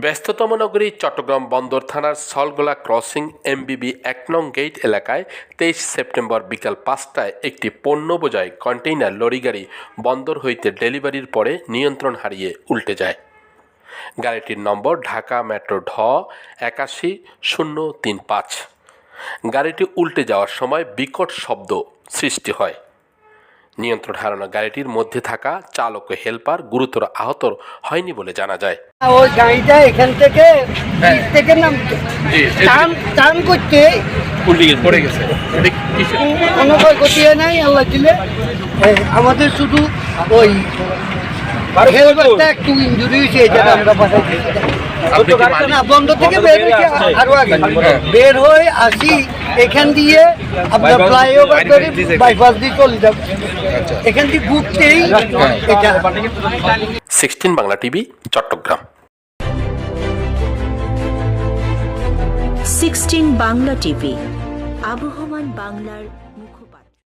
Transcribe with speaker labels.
Speaker 1: ব্যস্ততম নগরী চট্টগ্রাম বন্দর থানার সলগোলা ক্রসিং এমবিবি এক নং গেট এলাকায় তেইশ সেপ্টেম্বর বিকাল পাঁচটায় একটি পণ্য বোঝায় কন্টেইনার লরি গাড়ি বন্দর হইতে ডেলিভারির পরে নিয়ন্ত্রণ হারিয়ে উল্টে যায়। গাড়িটির নম্বর ঢাকা মেট্রো ঢ একাশি শূন্য তিন পাঁচ। গাড়িটি উল্টে যাওয়ার সময় বিকট শব্দ সৃষ্টি হয়। নিয়ন্ত্রণ হারানো গাড়িটির মধ্যে থাকা চালক ও হেলপার গুরুতর আহত হয়নি বলে জানা যায়।
Speaker 2: ওই গাড়িটা এখান থেকে থেকে নামছে টান করতে
Speaker 1: পড়ে গেছে।
Speaker 2: কোনো হয় নাই আল্লাহ দিলে। আমাদের শুধু ওই হেলমেটটা একটু ইঞ্জুরি হয়েছে এই জায়গায় আমরা পাঠাইছি? না বন্ধ থেকে বের হয়েছে আরও আগে। বের হয়ে আসি এখান দিয়ে আপনার ফ্লাইওভার করে বাইপাস দিয়ে চলে যাবে। এখান দিয়ে ঘুরতেই এটা।
Speaker 1: Sixteen Bangla TV Chittagong.
Speaker 3: Sixteen Bangla TV আবহমান বাংলার